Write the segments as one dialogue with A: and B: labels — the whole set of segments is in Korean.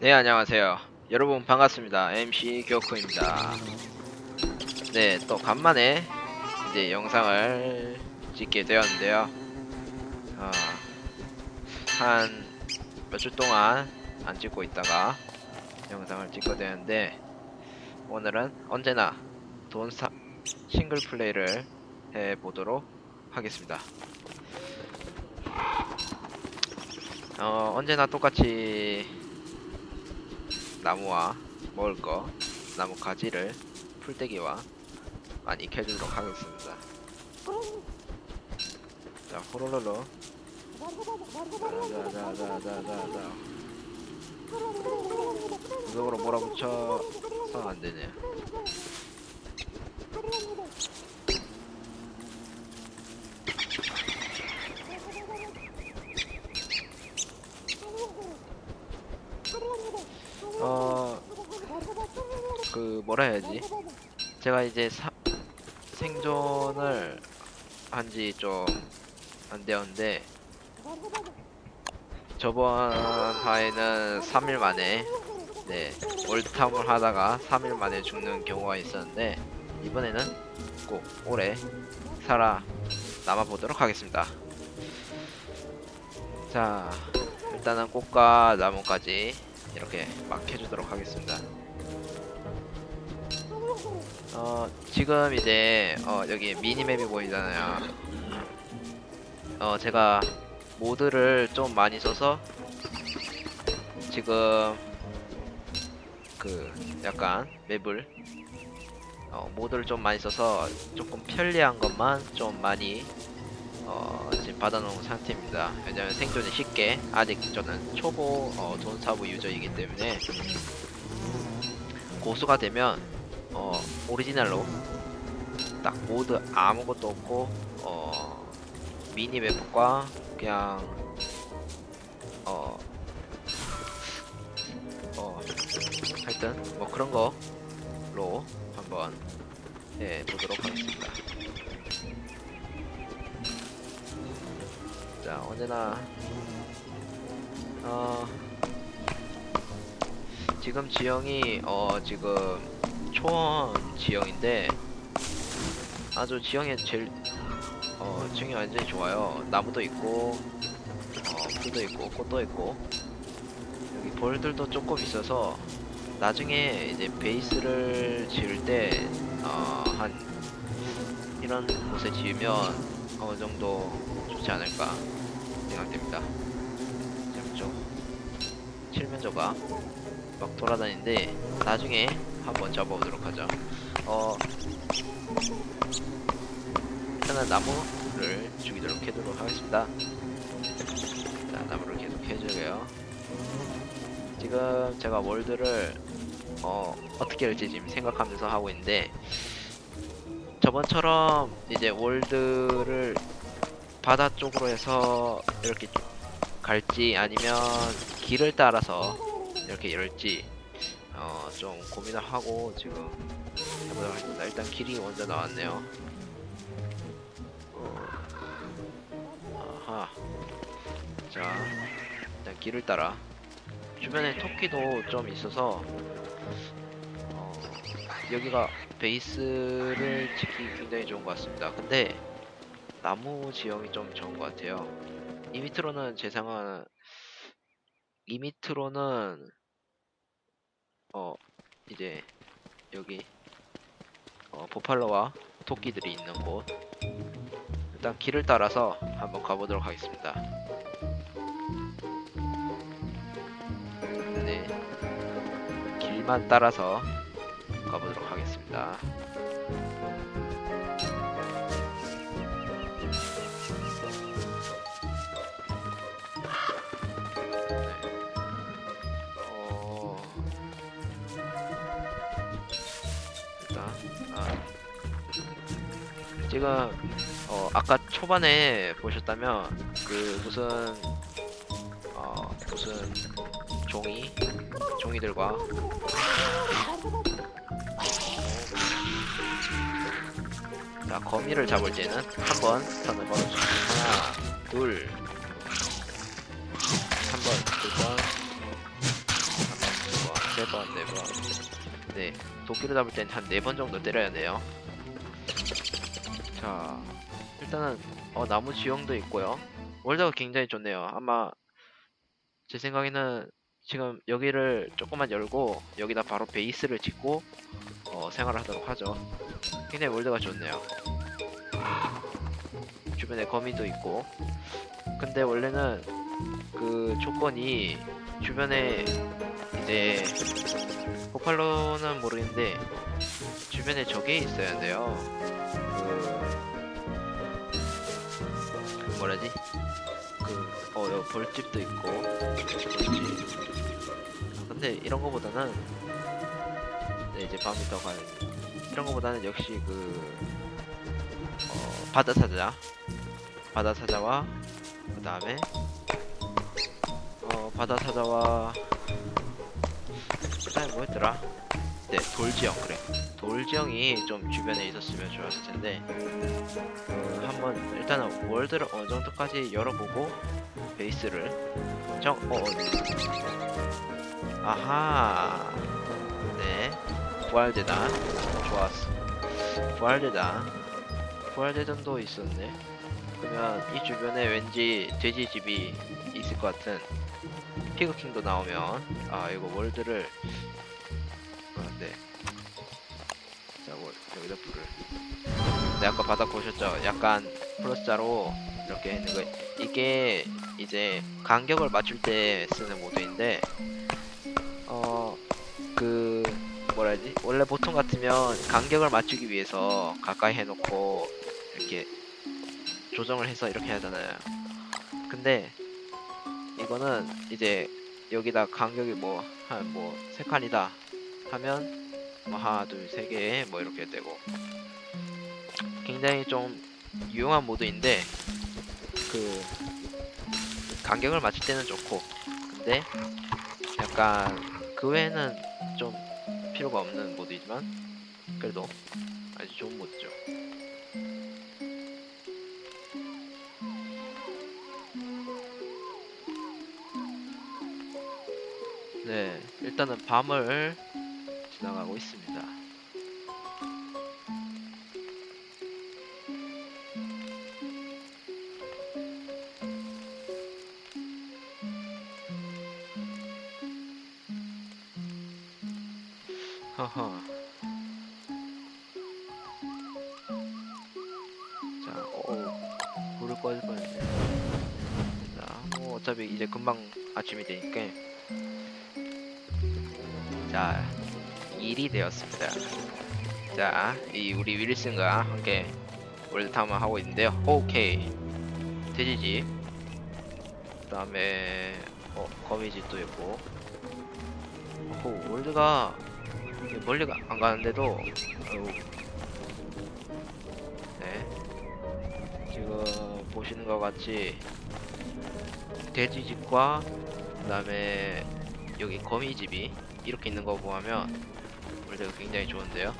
A: 네 안녕하세요. 여러분 반갑습니다. MC 교코입니다. 네 또 간만에 이제 영상을 찍게 되었는데요. 어, 한몇 주 동안 안 찍고 있다가 영상을 찍게 되는데 오늘은 언제나 돈사 싱글 플레이를 해보도록 하겠습니다. 어, 언제나 똑같이 나무와 먹을 거, 나무 가지를 풀떼기와 많이 캐주도록 하겠습니다. 자, 호로로로. 자자자자자자자. 구석으로 몰아붙여서 안 되네. 어, 그 제가 이제 사, 생존을 한 지 좀 안 되었는데 저번 화에는 3일 만에 네 월드타운을 하다가 3일 만에 죽는 경우가 있었는데 이번에는 꼭 오래 살아 남아 보도록 하겠습니다. 자 일단은 꽃과 나무까지 이렇게 막 해주도록 하겠습니다. 어, 지금 이제, 어, 여기 미니맵이 보이잖아요. 어, 제가 모드를 좀 많이 써서 지금 그 약간 맵을 어, 모드를 좀 많이 써서 조금 편리한 것만 좀 많이 어, 지금 받아놓은 상태입니다. 왜냐면 생존이 쉽게 아직 저는 초보 어, 돈사부 유저이기 때문에 고수가 되면 어, 오리지널로 딱 모드 아무것도 없고 어, 미니맵과 그냥 어, 어, 하여튼 뭐 그런 거로 한번 해 보도록 하겠습니다. 자 언제나 어 지금 지형이 어 지금 초원 지형인데 아주 지형이 제일 어 지형이 완전히 좋아요. 나무도 있고 어 풀도 있고 꽃도 있고. 여기 벌들도 조금 있어서 나중에 이제 베이스를 지을 때어한 이런 곳에 지으면 어느 정도 좋지 않을까 생각됩니다. 좀 칠면조가 막 돌아다니는데 나중에 한번 잡아보도록 하죠. 어 일단은 나무를 죽이도록 해도록 하겠습니다. 자 나무를 계속 해주고요. 지금 제가 월드를 어 어떻게 할지 지금 생각하면서 하고 있는데 저번처럼 이제 월드를 바다 쪽으로 해서 이렇게 쭉 갈지 아니면 길을 따라서 이렇게 열지 어 좀 고민을 하고 지금 해보도록 하겠습니다. 일단 길이 먼저 나왔네요. 어, 아하. 자, 일단 길을 따라 주변에 토끼도 좀 있어서 어, 여기가 베이스를 지키기 굉장히 좋은 것 같습니다. 근데 나무 지형이 좀 좋은 것 같아요. 이 밑으로는 제 생각은 이 밑으로는 어 이제 여기 어, 보팔로와 토끼들이 있는 곳 일단 길을 따라서 한번 가보도록 하겠습니다. 네 길만 따라서 가보도록 하겠습니다. 지금 어 아까 초반에 보셨다면 그 무슨 어 무슨 종이? 종이들과. 자 거미를 잡을 때는 한번 선을 걸어주고 하나 둘. 한 번 두번. 번, 네 번. 네, 도끼를 잡을 땐한네 번 정도 때려야 돼요. 자, 일단은 어, 나무 지형도 있고요. 월드가 굉장히 좋네요. 아마 제 생각에는 지금 여기를 조금만 열고 여기다 바로 베이스를 짓고 어, 생활을 하도록 하죠. 굉장히 월드가 좋네요. 주변에 거미도 있고. 근데 원래는 그 조건이 주변에 이제 포칼로는 모르겠는데 주변에 적이 있어야 돼요. 그 뭐라지? 그 어, 여기 벌집도 있고 벌집. 근데 이런 거보다는 네, 이제 밤이 더 가요. 이런 거보다는 역시 그 어, 바다 사자, 바다 사자와 그 다음에 어 바다 사자와 그다음에 뭐였더라? 네 돌지형 그래. 돌지형이 좀 주변에 있었으면 좋았을 텐데 어, 한번 일단은 월드를 어느 정도까지 열어보고 베이스를. 정 어, 어. 아하. 네. 부활대단 좋았어. 부활대단 부활대단도 있었네. 그러면 이 주변에 왠지 돼지집이 있을 것 같은 피그킹도 나오면 아 이거 월드를 아, 네. 자 월, 여기다 불을 네 아까 바닥 보셨죠? 약간 플러스자로 이렇게 있는 거 이게 이제 간격을 맞출 때 쓰는 모드인데 어 그 뭐라 해야지 원래 보통 같으면 간격을 맞추기 위해서 가까이 해놓고 이렇게 조정을 해서 이렇게 하잖아요. 근데 이거는 이제 여기다 간격이 뭐 한 뭐 세 칸이다 하면 뭐 하나 둘 세 개 뭐 이렇게 되고 굉장히 좀 유용한 모드인데 그 간격을 맞출 때는 좋고 근데 약간 그 외에는 좀 필요가 없는 모드이지만 그래도 아주 좋은 모드죠. 네, 일단은 밤을 지나가고 있습니다. 허허. 자, 오, 불을 꺼질 뻔했네. 자, 뭐 어차피 이제 금방 아침이 되니까. 자, 일이 되었습니다. 자, 이 우리 윌슨과 함께 월드 탐험 하고 있는데요. 오케이. 돼지집. 그 다음에 어, 거미집도 있고. 오, 월드가 멀리 가, 안 가는데도 네. 지금 보시는 것 같이 돼지집과 그 다음에 여기 거미집이 이렇게 있는 거 보면 월드가 굉장히 좋은데요.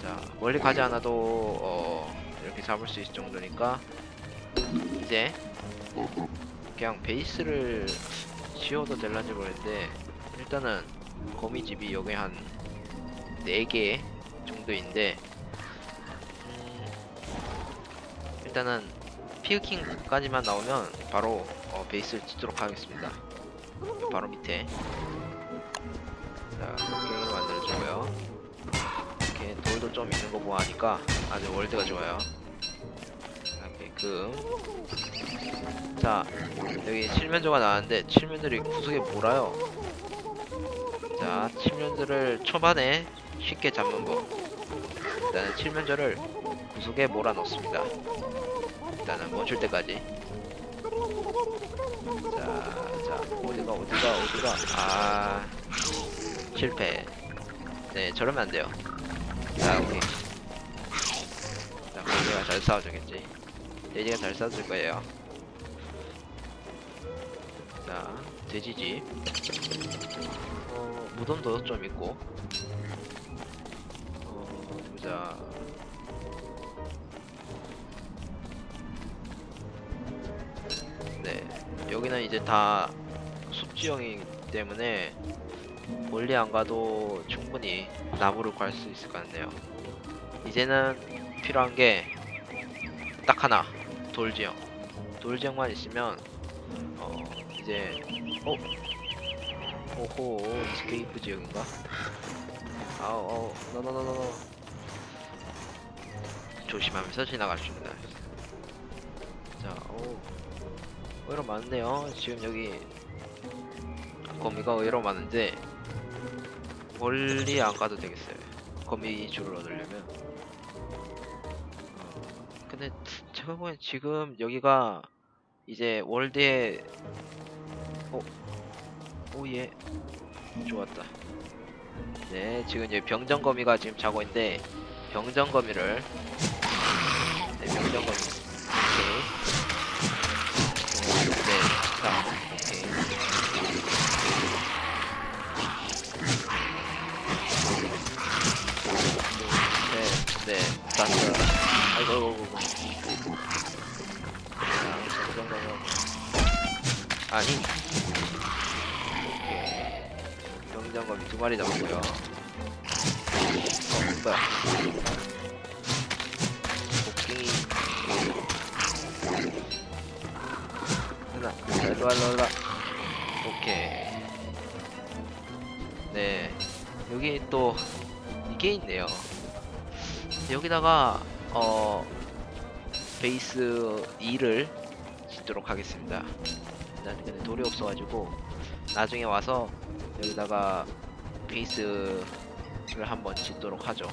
A: 자 멀리 가지 않아도 어, 이렇게 잡을 수 있을 정도니까. 이제 그냥 베이스를 지어도 될란지 모르겠는데 일단은 거미집이 여기 한 4개 정도인데 음, 일단은 피그킹까지만 나오면 바로 어, 베이스를 짓도록 하겠습니다. 바로 밑에 돌도 좀 있는 거 보아하니까 아주 월드가 좋아요 이렇게끔 자 여기 칠면조가 나왔는데 칠면들이 구석에 몰아요 자, 칠면조를 초반에 쉽게 잡는 법. 일단은 칠면조를 구석에 몰아 넣습니다. 일단은 멈출 때까지. 자, 자, 어디가, 어디가, 어디가. 아, 실패. 네, 저러면 안 돼요. 자, 오케이. 자, 돼지가 잘 싸워주겠지. 돼지가 잘 싸워줄 거예요. 자, 돼지집. 어, 무덤도 좀 있고. 어, 보자. 네, 여기는 이제 다 숲지형이기 때문에 멀리 안 가도 충분히 나무를 구할 수 있을 것 같네요. 이제는 필요한 게 딱 하나 돌지형. 돌지형만 있으면 어 이제 어 오호 스케이프 지역인가? 아우 아우 노노노노 조심하면서 지나가십니다. 자, 오 의외로 많네요. 지금 여기 거미가 의외로 많은데 멀리 안 가도 되겠어요. 거미 줄을 얻으려면. 어, 근데 제가 보기엔 지금 여기가 이제 월드에 어, 오예 좋았다. 네, 지금 여기 병정거미가 지금 자고 있는데 병정거미를 네, 병정거미 있네요. 여기다가, 어, 베이스 2를 짓도록 하겠습니다. 난 근데 돌이 없어가지고, 나중에 와서, 여기다가 베이스를 한번 짓도록 하죠.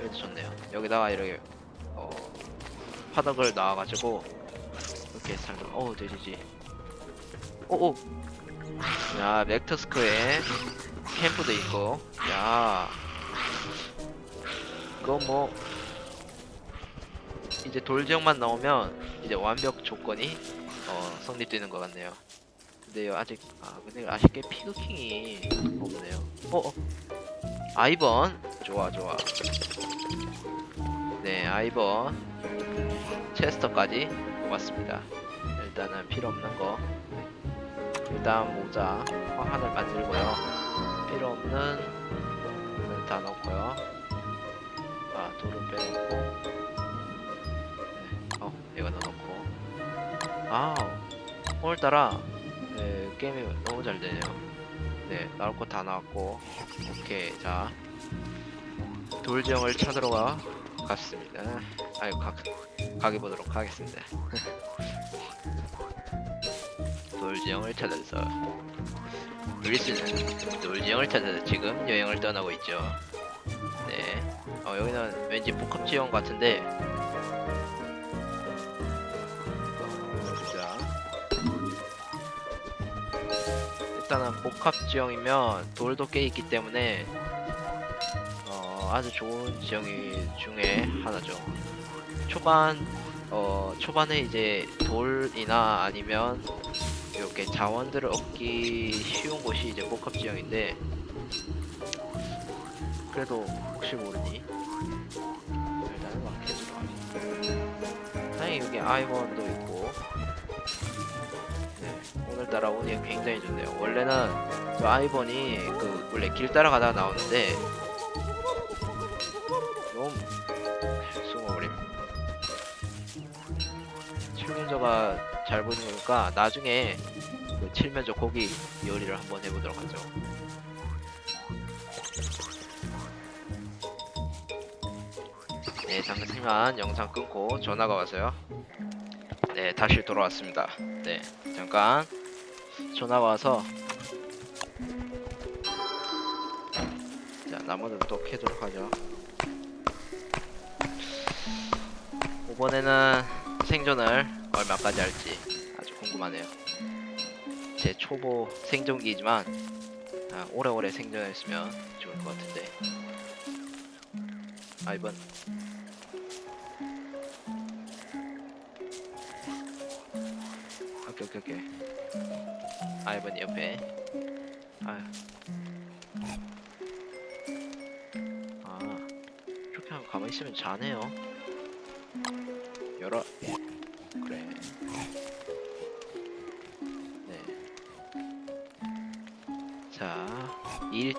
A: 여기도 좋네요. 여기다가 이렇게, 어, 파덕을 놔가지고, 이렇게 살짝, 어우, 되지지. 오오! 야, 렉터스크에 캠프도 있고, 야. 그거 뭐, 이제 돌지역만 나오면, 이제 완벽 조건이, 어, 성립되는 것 같네요. 근데요, 아직, 아, 근데 아쉽게 피그킹이 없네요. 어, 어. 아이번. 좋아, 좋아. 네, 아이번. 체스터까지 왔습니다. 일단은 필요 없는 거. 일단 모자, 화환을 만들고요. 필요 없는 거는 다 넣고요. 아, 돌을 빼놓고. 네, 어, 이거 넣어놓고. 아, 오늘따라 네, 게임이 너무 잘 되네요. 네, 나올 거 다 나왔고. 오케이, 자. 돌지형을 찾으러 가, 갔습니다. 아유, 가, 가게 보도록 하겠습니다. 돌지형을 찾아서 우리스는 돌지형을 찾아서 지금 여행을 떠나고 있죠. 네. 어, 여기는 왠지 복합 지형 같은데. 자. 일단은 복합 지형이면 돌도 꽤 있기 때문에 어, 아주 좋은 지형이 중에 하나죠. 초반 어 초반에 이제 돌이나 아니면 이렇게 자원들을 얻기 쉬운 곳이 이제 복합 지형인데 그래도 혹시 모르니 일단은 막 해주러 가겠습니다. 다행히 여기 아이번도 있고 네, 오늘따라 운이 굉장히 좋네요. 원래는 저 아이번이 그 원래 길 따라가다가 나오는데 너무 숨어버림. 칠면조가 잘 보이는 거니까 나중에 그 칠면조 고기 요리를 한번 해보도록 하죠. 네, 잠시만 영상 끊고 전화가 와서요. 네, 다시 돌아왔습니다. 네, 잠깐 전화가 와서 자, 나머지는 또 캐도록 하죠. 이번에는 생존을 얼마까지 할지 아주 궁금하네요. 제 초보 생존기이지만 아, 오래오래 생존했으면 좋을 것 같은데. 아 이번 오케이 오케이 오케이. 아 이번 옆에. 아유. 아 이렇게 하면 가만히 있으면 자네요. 열어.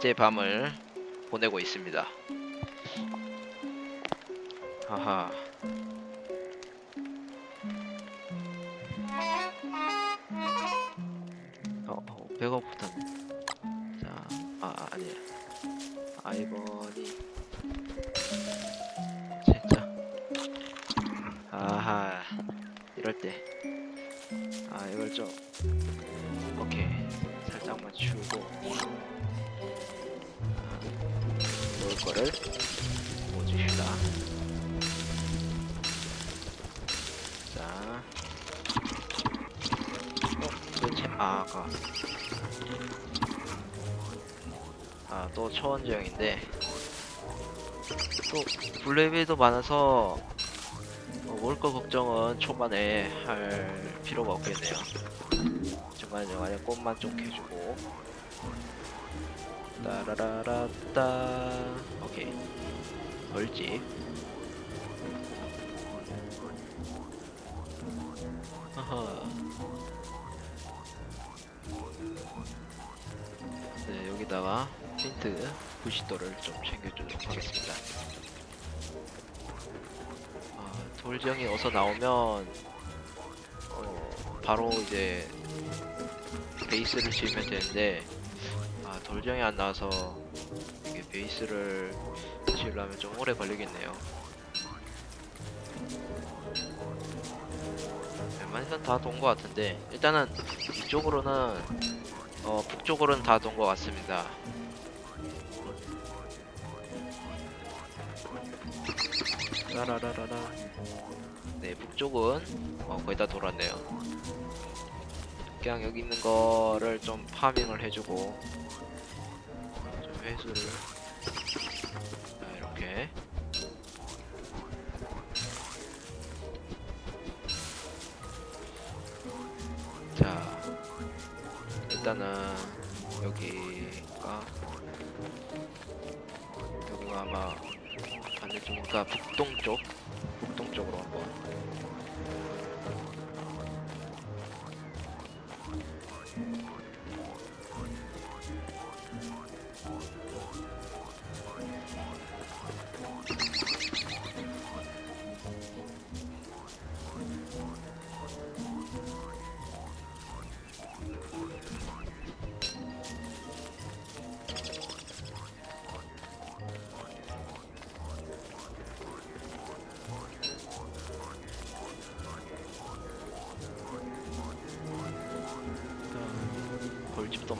A: 2일째 밤을 보내고 있습니다. 하하. 어, 어 배고프다네. 자, 아, 아, 아니야. 아이버니. 진짜. 아하. 이럴 때. 아, 이걸 좀. 오케이. 살짝만 치우고. 거를 모집시다. 자. 어, 도대체, 아, 아까. 아, 또 초원지형인데. 또, 블레이드도 많아서, 어, 먹을 거 걱정은 초반에 할 필요가 없겠네요. 중간중간에 꽃만 좀 캐주고. 따라라라따. 오케이. 벌집. 아하. 네, 여기다가 힌트 90도를 좀 챙겨주도록 하겠습니다. 아, 돌정이 어서 나오면 어, 바로 이제 베이스를 지으면 되는데 아, 돌정이 안 나와서 베이스를 지으려면 좀 오래 걸리겠네요. 웬만해선 다 돈 것 같은데 일단은 이쪽으로는 어, 북쪽으로는 다 돈 것 같습니다. 라라라라라. 네, 북쪽은 어, 거의 다 돌았네요. 그냥 여기 있는 거를 좀 파밍을 해주고 좀 회수를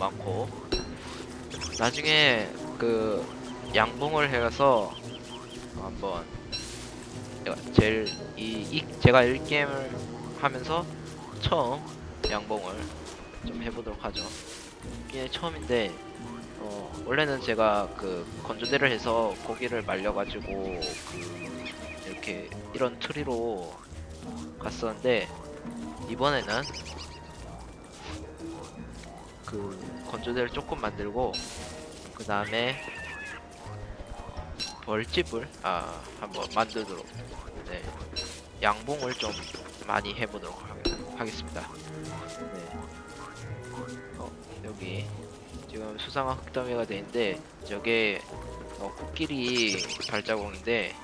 A: 많고 나중에 그 양봉을 해서 한번 제가 제일 이, 이 제가 1게임을 하면서 처음 양봉을 좀 해보도록 하죠. 이게 처음인데 어, 원래는 제가 그 건조대를 해서 고기를 말려가지고 그 이렇게 이런 트리로 갔었는데 이번에는 그 건조대를 조금 만들고 그 다음에 벌집을 아 한번 만들도록 네 양봉을 좀 많이 해보도록 하, 하겠습니다. 네. 어 여기 지금 돼 있는데 저게 어, 코끼리 발자국인데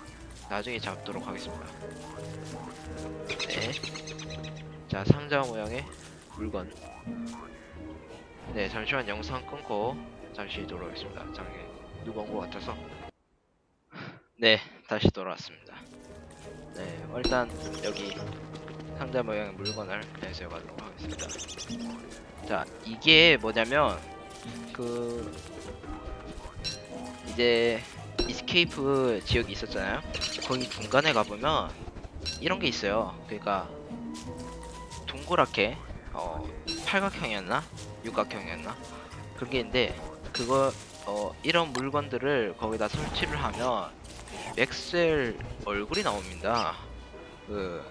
A: 나중에 잡도록 하겠습니다. 네. 자 상자 모양의 물건 네, 잠시만 영상 끊고 잠시 돌아오겠습니다. 장에 누가 온 것 같아서. 네, 다시 돌아왔습니다. 네, 일단 여기 상자 모양의 물건을 내세워 가도록 하겠습니다. 자, 이게 뭐냐면 그 이제 이스케이프 지역이 있었잖아요. 거기 중간에 가보면 이런 게 있어요. 그러니까 동그랗게 어, 팔각형이었나? 육각형이었나? 그런 게 있는데 그거 어 이런 물건들을 거기다 설치를 하면 맥셀 얼굴이 나옵니다. 그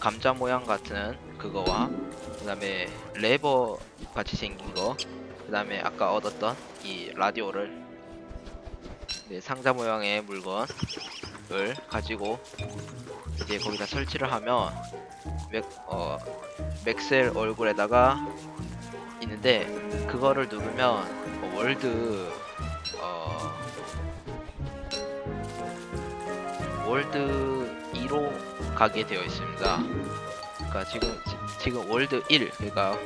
A: 감자 모양 같은 그거와 그 다음에 레버 같이 생긴 거 그 다음에 아까 얻었던 이 라디오를 네, 상자 모양의 물건을 가지고 이제 거기다 설치를 하면 맥, 어, 맥셀 얼굴에다가 있는 있는데 그거를 누르면 어, 월드 어 월드 2로 가게 되어 있습니다. 그러니까 지금 지- 지금 월드 1 그러니까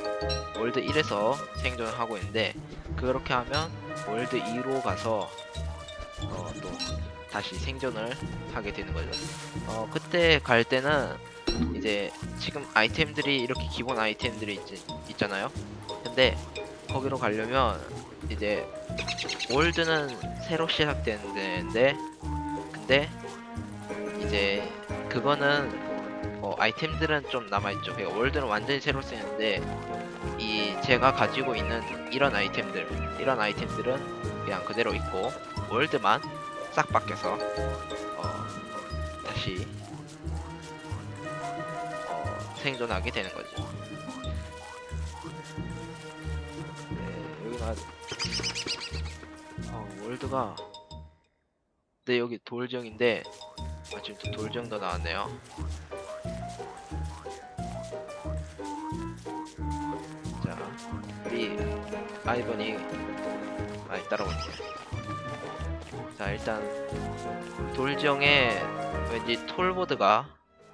A: 월드 1에서 생존을 하고 있는데 그렇게 하면 월드 2로 가서 어, 또 다시 생존을 하게 되는 거죠. 어, 그때 갈 때는 이제 지금 아이템들이 이렇게 기본 아이템들이 있, 있잖아요. 근데 거기로 가려면 이제 월드는 새로 시작되는데 근데 이제 그거는 어, 아이템들은 좀 남아있죠. 그러니까 월드는 완전히 새로 쓰는데 이 제가 가지고 있는 이런 아이템들 이런 아이템들은 그냥 그대로 있고 월드만 싹 바뀌어서 어, 다시 어, 생존하게 되는 거죠. 네, 여기가 어, 월드가 네 여기 돌정인데 아, 지금 또 돌정도 나왔네요. 자, 우리 아이번이 많이 따라올게요. 자, 일단 돌정에 왠지 톨보드가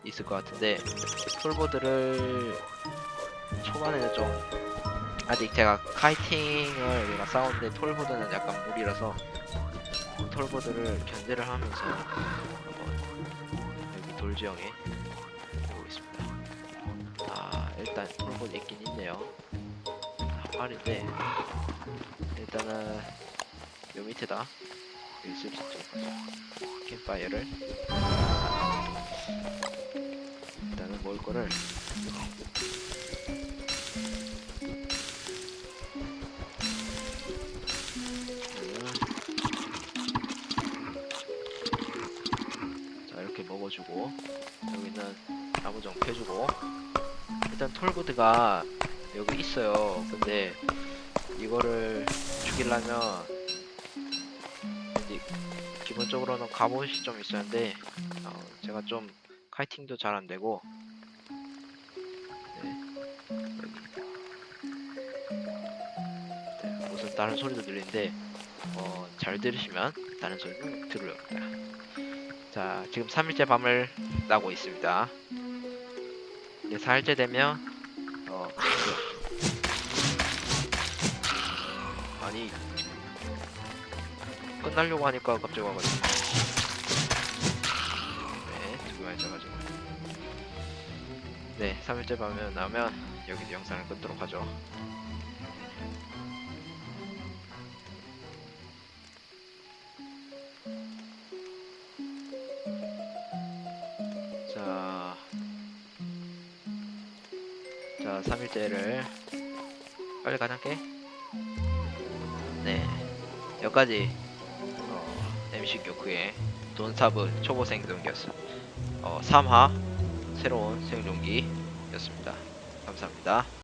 A: 있을 것 같은데 톨보드를 초반에는 좀 아직 제가 카이팅을 우리가 싸우는데 톨보드는 약간 무리라서 톨보드를 견제를 하면서 한번 여기 돌지형에 해보겠습니다. 아 일단 톨보드 있긴 있네요. 한 마리인데 일단은 요 밑에다 여기 쓸수 있죠. 캠파이어를 일단은 먹을 거를 나무정 패주고. 일단 톨보드가 여기 있어요. 근데 이거를 죽이려면 기본적으로는 갑옷이 좀 있었는데 어, 제가 좀 카이팅도 잘 안되고. 네. 네, 무슨 다른 소리도 들리는데 어, 잘 들으시면 다른 소리도 들으렵니다. 자, 지금 3일째 밤을 나고 있습니다. 이제 4일째 되면, 어, 그- 아니, 끝나려고 하니까 갑자기 와가지고. 네, 두 개만 있어가지고. 네, 3일째 밤을 나면 여기서 영상을 끊도록 하죠. 자, 3일째를 빨리 가능게? 네, 여기까지 어, MC 교크의 돈사브 초보 생존기였어. 어, 3화 새로운 생존기였습니다. 감사합니다.